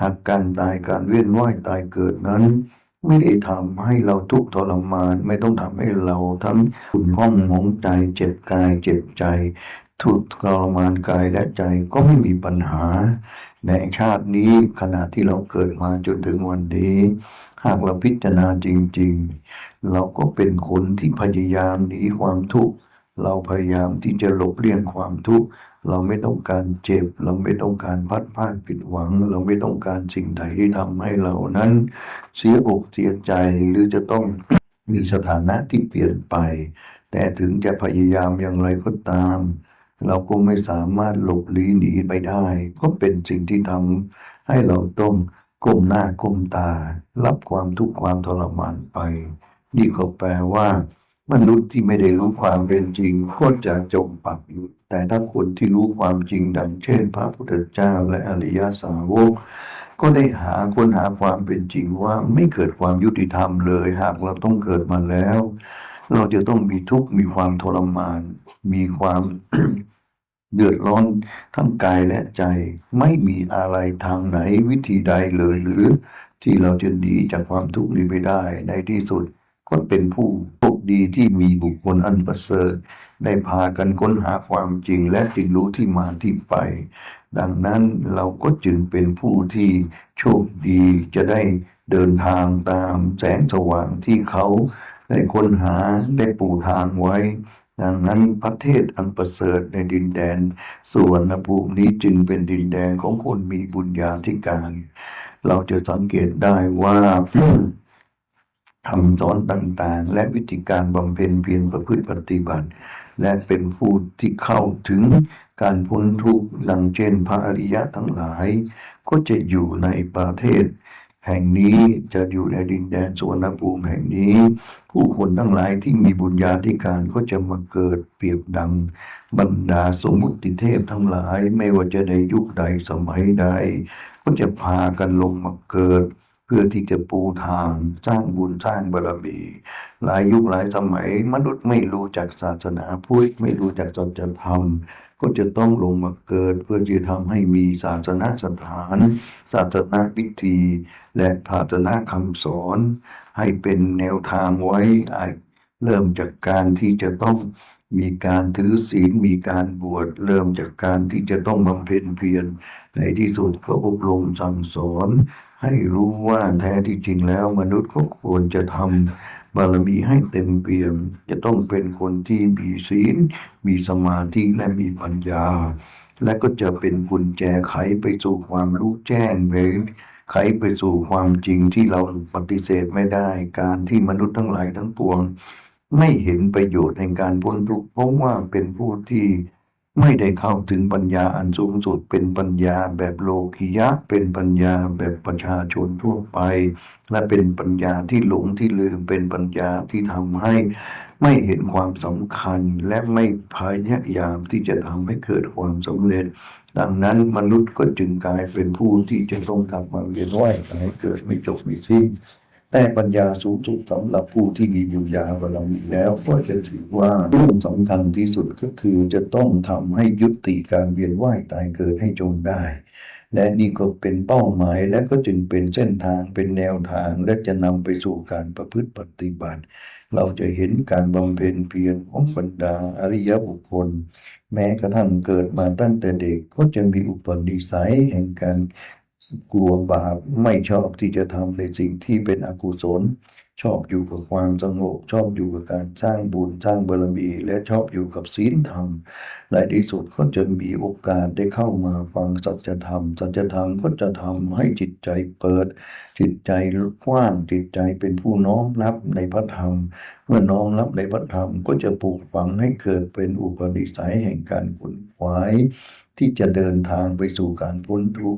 หากการตายการเวียนว่ายตายเกิดนั้น ไม่ได้ทำให้เราทุกข์ทรมาน ไม่ต้องทำให้เราทั้งขุ่นข้องหมองใจเจ็บกายเจ็บใจทุกข์ทรมานกายและใจก็ไม่มีปัญหา ในชาตินี้ขณะที่เราเกิดมาจนถึงวันนี้ หากเราพิจารณาจริง ๆ เราก็เป็นคนที่พยายามหนีความทุกข์เราพยายามที่จะหลบเลี่ยงความทุกข์ เราไม่ต้องการเจ็บ เราไม่ต้องการพัดพลาดผิดหวัง เราไม่ต้องการสิ่งใดที่ทำให้เรานั้น เสียอกเสียใจหรือจะต้องมีสถานะที่เปลี่ยนไป แต่ถึงจะพยายามอย่างไรก็ตาม เราก็ไม่สามารถหลบหลีหนีไปได้ ก็เป็นสิ่งที่ทำให้เราต้องก้มหน้าก้มตา รับความทุกข์ความทรมานไป นี่ก็แปลว่า มนุษย์ที่ไม่ได้รู้ความเป็นจริงก็จะจมปักอยู่ แต่ถ้าคนที่รู้ความจริงดังเช่น พระพุทธเจ้าและอริยสาวก ก็ได้หาค้นหาความเป็นจริงว่าไม่เกิดความยุติธรรมเลย หากเราต้องเกิดมาแล้ว เราจะต้องมีทุกข์มีความทรมาน มีความเดือดร้อนทั้งกายและใจ ไม่มีอะไรทางไหนวิธีใดเลยหรือที่เราจะหนีจากความทุกข์นี้ไปได้ในที่สุด ก็เป็นผู้โชคดีที่มีบุคคลอันประเสริฐได้พากันค้นหาความจริงและจึงรู้ที่มาที่ไป ดังนั้นเราก็จึงเป็นผู้ที่โชคดีจะได้เดินทางตามแสงสว่างที่เขาได้ค้นหาได้ปูทางไว้ ดังนั้นประเทศอันประเสริฐในดินแดนส่วนภูมินี้จึงเป็นดินแดนของคนมีบุญญาธิการ เราจะสังเกตได้ว่า คำสอนต่างๆ และวิธีการบำเพ็ญเพียรประพฤติปฏิบัติ และเป็นผู้ที่เข้าถึงการพ้นทุกข์ดังเช่นพระอริยะทั้งหลาย ก็จะอยู่ในประเทศ แห่งนี้จะอยู่ในดินแดนสวนภูมิแห่งนี้ ผู้คนทั้งหลายที่มีบุญญาธิการก็จะมาเกิดเปรียบดัง บรรดาสมมุติเทพทั้งหลายไม่ว่าจะในยุคใดสมัยใด ก็จะพากันลงมาเกิด เพื่อที่จะปูทางสร้างบุญสร้างบารมี หลายยุคหลายสมัย มนุษย์ไม่รู้จักศาสนาพุทธไม่รู้จักสัจธรรม ก็จะต้องลงมาเกิด เพื่อจะทำให้มีศาสนาสถาน ศาสนาพิธี และศาสนาคำสอน ให้เป็นแนวทางไว้อะเริ่มจากการที่จะต้องมีการถือศีลมีการบวชเริ่มจากการที่จะต้องบำเพ็ญเพียรในที่สุดก็อบรมสั่งสอน ให้รู้ว่าแท้ที่จริงแล้วมนุษย์ก็ควรจะทำบารมีให้เต็มเปี่ยม จะต้องเป็นคนที่มีศีล มีสมาธิและมีปัญญา และก็จะเป็นกุญแจไขไปสู่ความรู้แจ้งไปไขไปสู่ความจริงที่เราปฏิเสธไม่ได้ การที่มนุษย์ทั้งหลายทั้งปวง ไม่เห็นประโยชน์แห่งการพ้นทุกข์เพราะว่าเป็นผู้ที่ ไม่ได้เข้าถึงปัญญาอันสูงสุดเป็นปัญญาแบบโลกิยะ เป็นปัญญาแบบประชาชนทั่วไป และเป็นปัญญาที่หลงที่ลืมเป็นปัญญาที่ทำให้ไม่เห็นความสำคัญและไม่พยายามที่จะทำให้เกิดความสำเร็จ ดังนั้นมนุษย์ก็จึงกลายเป็นผู้ที่จะต้องกลับมาเวียนว่ายตายเกิดไม่จบไม่สิ้น แต่ปัญญาสูงสุดสำหรับผู้ที่มีบุญญาบารมีแล้ว ก็จะถือว่าเรื่องสำคัญที่สุดก็คือจะต้องทำให้ยุติการเวียนว่ายตายเกิดให้จงได้ และนี่ก็เป็นเป้าหมายและก็จึงเป็นเส้นทางเป็นแนวทางและจะนำไปสู่การประพฤติปฏิบัติ เราจะเห็นการบำเพ็ญเพียรของบรรดาอริยบุคคล แม้กระทั่งเกิดมาตั้งแต่เด็กก็จะมีอุปนิสัยแห่งการ กลัวบาปไม่ชอบที่จะทำในสิ่งที่เป็นอกุศล ชอบอยู่กับความสงบ ชอบอยู่กับการสร้างบุญสร้างบารมี และชอบอยู่กับศีลธรรมและที่สุดก็จะมีโอกาสได้เข้ามาฟังสัจธรรม สัจธรรมก็จะทำให้จิตใจเปิด จิตใจกว้างจิตใจเป็นผู้น้อมรับในพระธรรม เมื่อน้อมรับในพระธรรมก็จะปลูกฝังให้เกิดเป็นอุปนิสัยแห่งการขนขวาย ที่จะเดินทางไปสู่การพ้นทุกข์